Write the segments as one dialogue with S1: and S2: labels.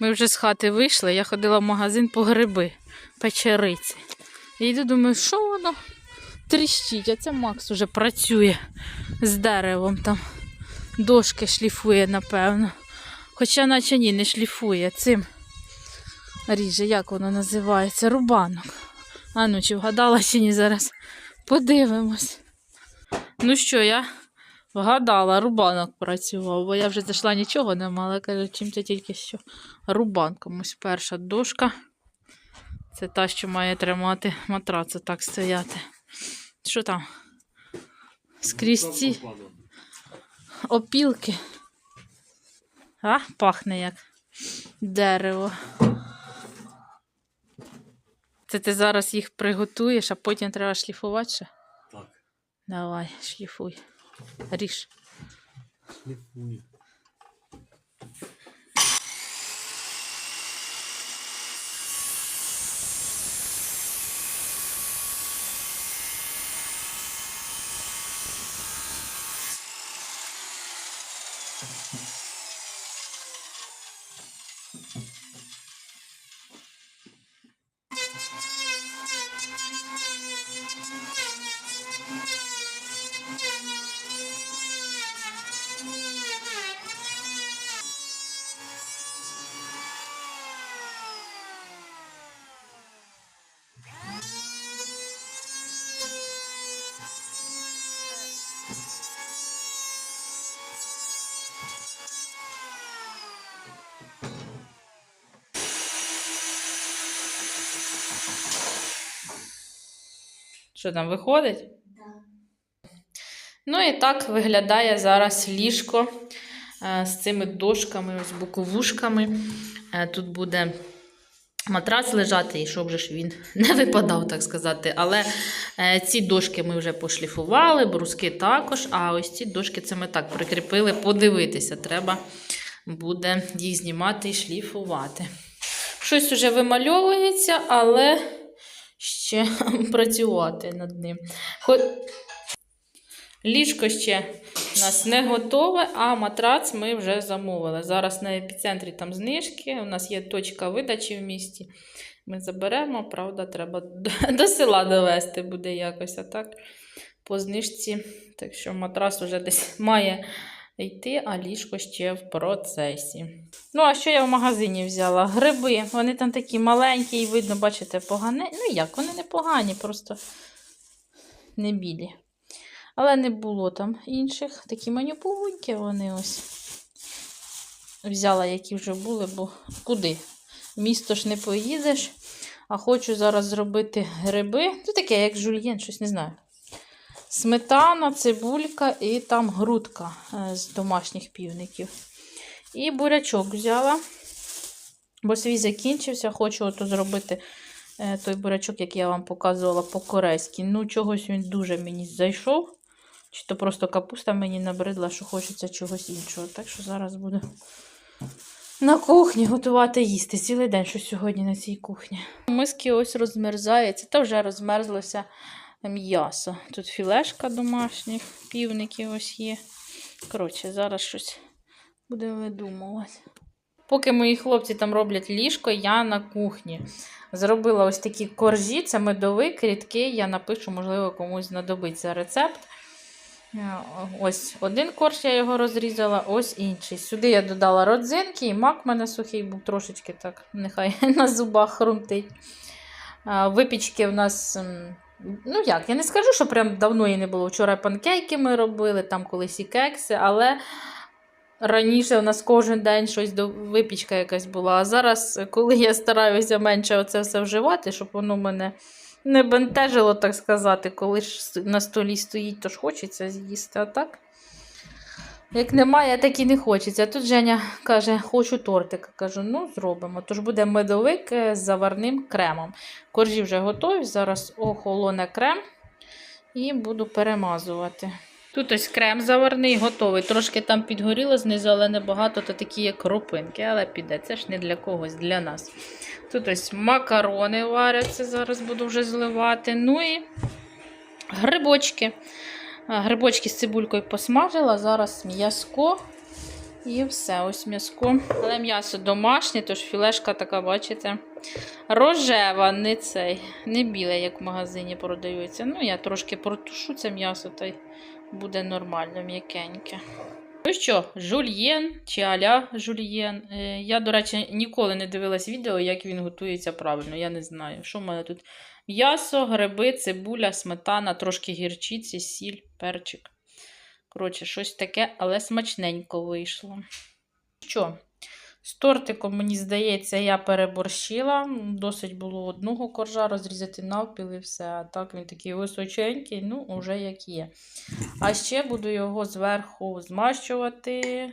S1: Ми вже з хати вийшли, я ходила в магазин по гриби, печериці. І йду, думаю, що воно тріщить, а це Макс уже працює з деревом там. Дошки шліфує, напевно. Хоча наче ні, не шліфує цим. Ріже, як воно називається? Рубанок. А ну, чи вгадала, чи ні зараз? Подивимось. Ну що, я вгадала, рубанок працював, бо я вже зайшла нічого не мала. Каже, чим це тільки що рубанком. Ось перша дошка. Це та, що має тримати матрац, так стояти. Що там? Скрізь ці опілки. А, пахне як дерево. Це ти зараз їх приготуєш, а потім треба шліфувати ще?
S2: Так,
S1: Давай, шліфуй. Ріж.
S2: шліфує.
S1: Що там виходить? Ну і так виглядає зараз ліжко е, з цими дошками, ось боковушками. Е, Тут буде матрац лежати, і щоб же ж він не випадав, так сказати. Але е, ці дошки ми вже пошліфували, бруски також. А ось ці дошки це ми так прикріпили, подивитися. Треба буде їх знімати і шліфувати. Щось уже вимальовується, але ще працювати над ним. Ліжко ще у нас не готове, а матрац ми вже замовили. Зараз на епіцентрі там знижки. У нас є точка видачі в місті. Ми заберемо, правда, треба до села довести буде якось, а так по знижці. Так що матрас вже десь має йти, а ліжко ще в процесі. Ну, а що я в магазині взяла? Гриби. Вони там такі маленькі і видно, бачите, погані. Ну як, вони не погані, просто не білі. Але не було там інших. Такі манюпунькі вони ось. Взяла, які вже були, бо куди? Місто ж не поїдеш. А хочу зараз зробити гриби. Це таке, як жульєн, щось не знаю. Сметана, цибулька і там грудка е, з домашніх півників. І бурячок взяла, бо свій закінчився. Хочу ото зробити е, той бурячок, який я вам показувала по-корейськи. Ну, чогось він дуже мені зайшов. Чи то просто капуста мені набридла, що хочеться чогось іншого. Так що зараз буду на кухні готувати їсти. Цілий день, що сьогодні на цій кухні. Миски ось розмерзаються, та вже розмерзлося м'ясо. Тут філешка домашніх, півників ось є. Коротше, зараз щось будемо видумувати. Поки мої хлопці там роблять ліжко, я на кухні. Зробила ось такі коржі, це медовик, рідкий. Я напишу, можливо, комусь знадобиться рецепт. Е, Ось один корж я його розрізала, ось інший. Сюди я додала родзинки, і мак в мене сухий був трошечки так, нехай на зубах хрумтить. Випічки в нас, ну як, я не скажу, що прям давно її не було. Вчора панкейки ми робили, там колись і кекси, але раніше у нас кожен день щось до випічка якась була. А зараз, коли я стараюся менше оце все вживати, щоб воно мене не бентежило, так сказати, коли ж на столі стоїть, то ж хочеться з'їсти. А так, як немає, так і не хочеться. Тут Женя каже, хочу тортик. Кажу, ну зробимо. Тож буде медовик з заварним кремом. Коржі вже готові, зараз охолоне крем і буду перемазувати. Тут ось крем заварний, готовий. Трошки там підгоріло знизу, але небагато, то такі як кропинки, але піде. Це ж не для когось, для нас. Тут ось макарони варяться, зараз буду вже зливати. Ну і грибочки. Грибочки з цибулькою посмажила, зараз м'язко І все, ось м'язко. Але м'ясо домашнє, тож філешка така, бачите, рожева, не цей, не біле, як в магазині продається. Ну, я трошки протушу це м'ясо, та й буде нормально, м'якеньке. Ну що, жульєн чи аля жульєн. Е, Я, до речі, ніколи не дивилась відео, як він готується правильно. Я не знаю. Що в мене тут? М'ясо, гриби, цибуля, сметана, трошки гірчиці, сіль, перчик. Коротше, щось таке, але смачненько вийшло. Що? З тортиком, мені здається, я переборщила. Досить було одного коржа розрізати навпіл і все. А так він такий височенький, ну, уже як є. А ще буду його зверху змащувати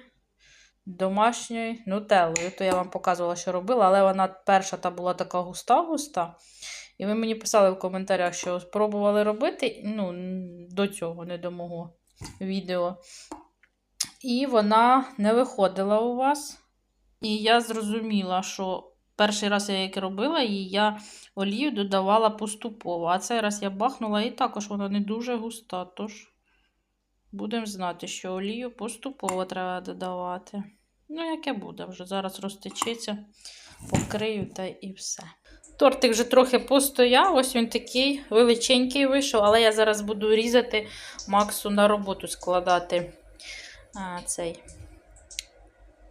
S1: домашньою нутеллою. То я вам показувала, що робила, але вона перша та була така густа-густа. І ви мені писали в коментарях, що спробували робити ну, до цього, не до мого відео. І вона не виходила у вас. І я зрозуміла, що перший раз я як робила її, я олію додавала поступово. А цей раз я бахнула і також вона не дуже густа. Тож будемо знати, що олію поступово треба додавати. Ну, яке буде вже. Зараз розтечеться, покрию та і все. Тортик вже трохи постояв, ось він такий величенький вийшов, але я зараз буду різати Максу на роботу складати а, цей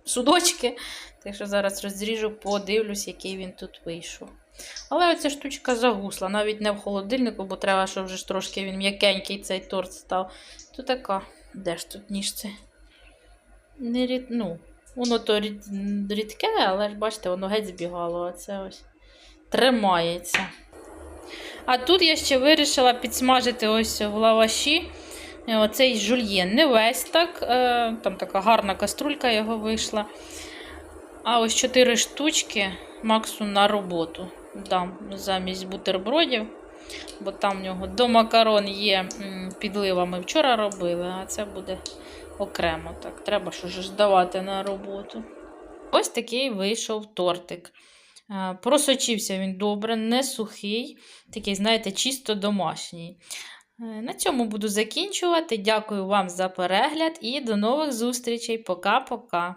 S1: судочки. Так що зараз розріжу, подивлюсь, який він тут вийшов. Але оця штучка загусла, навіть не в холодильнику, бо треба, щоб вже трошки він м'якенький цей торт став. То така, де ж тут ніж це? Не рід... ну, воно то рід... рідке, але ж бачите, воно геть збігало. А ось тримається. А тут я ще вирішила підсмажити ось в лаваші е, оцей жульєн. Не весь так, е, там така гарна каструлька його вийшла. А ось чотири штучки Максу на роботу дам замість бутербродів, бо там в нього до макарон є підлива. Ми вчора робили, а це буде окремо. Так, треба що ж здавати на роботу. Ось такий вийшов тортик. Е, Просочився він добре, не сухий, такий, знаєте, чисто домашній. Е, На цьому буду закінчувати. Дякую вам за перегляд і до нових зустрічей. Пока-пока.